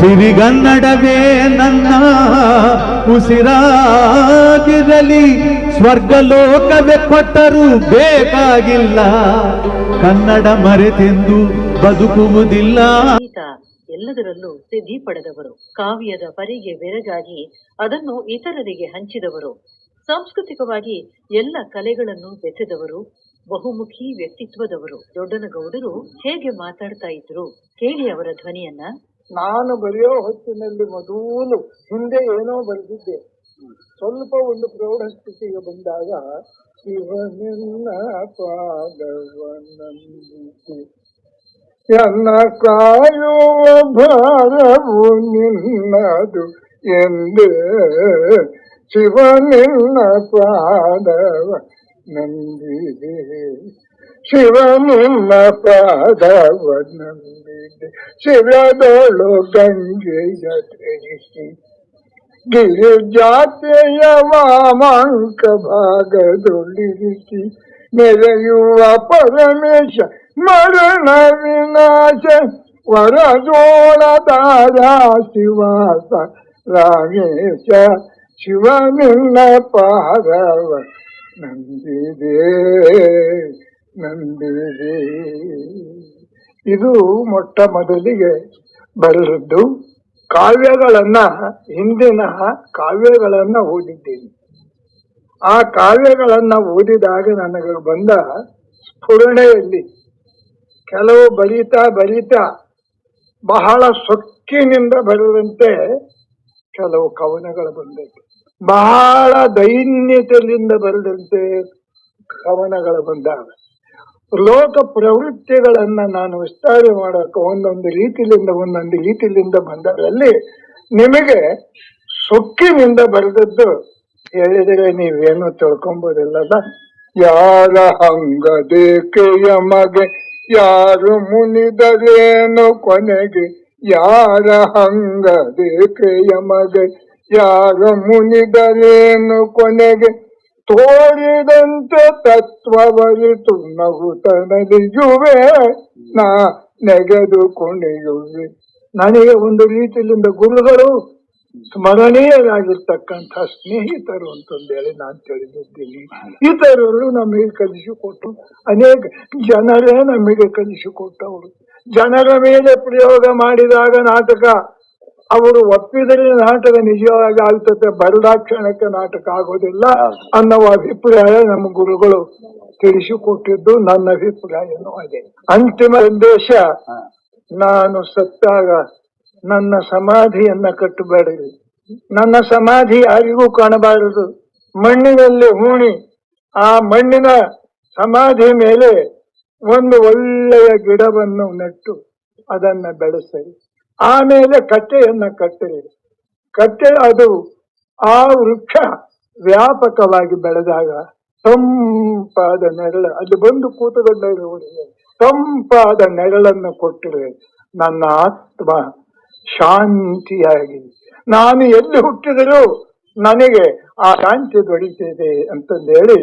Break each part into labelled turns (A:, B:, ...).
A: ಸಿರಿಗನ್ನಡವೇ ನನ್ನ ಉಸಿರಾಗಿರಲಿ, ಸ್ವರ್ಗಲೋಕವೇ ಕೊಟ್ಟರೂ ಬೇಕಾಗಿಲ್ಲ. ಕನ್ನಡ ಮರೆತೆಂದು ಬದುಕುವುದಿಲ್ಲ.
B: ಎಲ್ಲದರಲ್ಲೂ ಸಿದ್ಧಿ ಪಡೆದವರು, ಕಾವ್ಯದ ಪರಿಗೆ ಬೆರಗಾಗಿ ಅದನ್ನು ಇತರರಿಗೆ ಹಂಚಿದವರು, ಸಾಂಸ್ಕೃತಿಕವಾಗಿ ಎಲ್ಲ ಕಲೆಗಳನ್ನು ಬೆಸೆದವರು, ಬಹುಮುಖಿ ವ್ಯಕ್ತಿತ್ವದವರು. ದೊಡ್ಡನಗೌಡರು ಹೇಗೆ ಮಾತಾಡ್ತಾ ಇದ್ರು? ಕೇಳಿ ಅವರ ಧ್ವನಿಯನ್ನ.
C: ನಾನು ಬರೆಯೋ ಹೊತ್ತಿನಲ್ಲಿ ಮೊದಲು ಹಿಂದೆ ಏನೋ ಬರೆದಿದ್ದೆ. ಸ್ವಲ್ಪ ಒಂದು ಪ್ರೌಢ ಸ್ಥಿತಿಗೆ ಬಂದಾಗ ಶಿವನಿನ್ನ ಪಾದವನಂದಿತು ಎನ್ನ ಕಾಯುವ ಭಾರವು ನಿನ್ನದು ಎಂದು ಶಿವನಿನ್ನ ಪಾದವ ನಂದಿದೆ ಶಿವನಿನ್ನ ಪಾದವ ನಂದಿದೆ ಶಿವದೊಳು ಗಂಗೆಯ ಧರಿಸಿ ಗಿರಿಜಾತೆಯ ವಾಮಾಂಕ ಭಾಗದೊಳಿರಿಸಿ ಮೆರೆಯುವ ಪರಮೇಶ ಮರಣ ವಿನಾಶ ವರಜೋಳದಾರ ಶಿವಾಸ ರಾಮೇಶ ಶಿವನಿನ್ನ ಪಾದವ ನಂದಿದೆ ನಂದಿದೆ ಇದು ಮೊಟ್ಟ ಮೊದಲಿಗೆ ಬರೆದದ್ದು. ಕಾವ್ಯಗಳನ್ನ, ಹಿಂದಿನ ಕಾವ್ಯಗಳನ್ನ ಓದಿದ್ದೀನಿ. ಆ ಕಾವ್ಯಗಳನ್ನ ಓದಿದಾಗ ನನಗೆ ಬಂದ ಸ್ಫುರಣೆಯಲ್ಲಿ ಕೆಲವು ಬರೀತಾ ಬರೀತಾ ಬಹಳ ಸೊಕ್ಕಿನಿಂದ ಬರೆದಂತೆ ಕೆಲವು ಕವನಗಳು ಬಂದದ್ದು. ಬಹಳ ದೈನ್ಯತೆಯಿಂದ ಬರೆದಂತೆ ಕವನಗಳು ಬಂದಾಗ ಲೋಕ ಪ್ರವೃತ್ತಿಗಳನ್ನ ನಾನು ವಿಸ್ತಾರೆ ಮಾಡಕ್ಕೆ ಒಂದೊಂದು ರೀತಿಯಿಂದ ಒಂದೊಂದು ರೀತಿಯಿಂದ ಬಂದರಲ್ಲಿ ನಿಮಗೆ ಸೊಕ್ಕಿನಿಂದ ಬರೆದದ್ದು ಹೇಳಿದರೆ ನೀವೇನು ತಿಳ್ಕೊಂಬೋದಿಲ್ಲಲ್ಲ? ಯಾರ ಹಂಗದೇಕೆಯ ಮಗೆ, ಯಾರು ಮುನಿದರೇನು ಕೊನೆಗೆ, ಯಾರ ಹಂಗದೇಕೆಯ ಮಗೆ ಯಾರು ಮುನಿದರೇನು ಕೊನೆಗೆ ತೋರಿದಂತೆ ತತ್ವವರಿತು ನಗುತ್ತನಲಿಯುವೆ ನಾ ನೆಗೆದು ಕುಣಿಯುವೆ ನನಗೆ ಒಂದು ರೀತಿಯಿಂದ ಗುರುಗಳು ಸ್ಮರಣೀಯರಾಗಿರ್ತಕ್ಕಂಥ ಸ್ನೇಹಿತರು ಅಂತಂದೇಳಿ ನಾನು ತಿಳಿದಿದ್ದೀನಿ. ಇತರರು ನಮಗೆ ಕಲಿಸಿಕೊಟ್ಟು, ಅನೇಕ ಜನರೇ ನಮಗೆ ಕಲಿಸಿಕೊಟ್ಟವರು. ಜನರ ಮೇಲೆ ಪ್ರಯೋಗ ಮಾಡಿದಾಗ ನಾಟಕ ಅವರು ಒಪ್ಪಿದರೆ ನಾಟಕ ನಿಜವಾಗಿ ಆಗ್ತದೆ ಬರದಾಕ್ಷಣಕ್ಕೆ ನಾಟಕ ಆಗೋದಿಲ್ಲ ಅನ್ನೋ ಅಭಿಪ್ರಾಯ ನಮ್ಮ ಗುರುಗಳು ತಿಳಿಸಿಕೊಟ್ಟಿದ್ದು ನನ್ನ ಅಭಿಪ್ರಾಯನೂ ಅದೇ. ಅಂತಿಮ ಸಂದೇಶ ನಾನು ಸತ್ತಾಗ ನನ್ನ ಸಮಾಧಿಯನ್ನ ಕಟ್ಟಬೇಡಿರಿ. ನನ್ನ ಸಮಾಧಿ ಯಾರಿಗೂ ಕಾಣಬಾರದು. ಮಣ್ಣಿನಲ್ಲಿ ಹೂಣಿ ಆ ಮಣ್ಣಿನ ಸಮಾಧಿ ಮೇಲೆ ಒಂದು ಒಳ್ಳೆಯ ಗಿಡವನ್ನು ನೆಟ್ಟು ಅದನ್ನ ಬೆಳೆಸಿರಿ. ಆಮೇಲೆ ಕಟ್ಟೆಯನ್ನ ಕಟ್ಟಲಿದೆ ಕಟ್ಟೆ ಅದು ಆ ವೃಕ್ಷ ವ್ಯಾಪಕವಾಗಿ ಬೆಳೆದಾಗ ತಂಪಾದ ನೆರಳ ಅಲ್ಲಿ ಬಂದು ಕೂತುಕೊಂಡ ತಂಪಾದ ನೆರಳನ್ನು ಕೊಟ್ಟರೆ ನನ್ನ ಆತ್ಮ ಶಾಂತಿಯಾಗಿ ನಾನು ಎಲ್ಲಿ ಹುಟ್ಟಿದರೂ ನನಗೆ ಆ ಶಾಂತಿ ದೊರೀತಿದೆ ಅಂತಂದೇಳಿ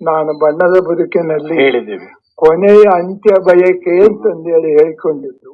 C: ನಾನು ಬಣ್ಣದ ಬದುಕಿನಲ್ಲಿ
D: ಹೇಳಿದ್ದೇವೆ.
C: ಕೊನೆಯ ಅಂತ್ಯ ಬಯಕೆ ಅಂತಂದೇಳಿ ಹೇಳಿಕೊಂಡಿದ್ದು.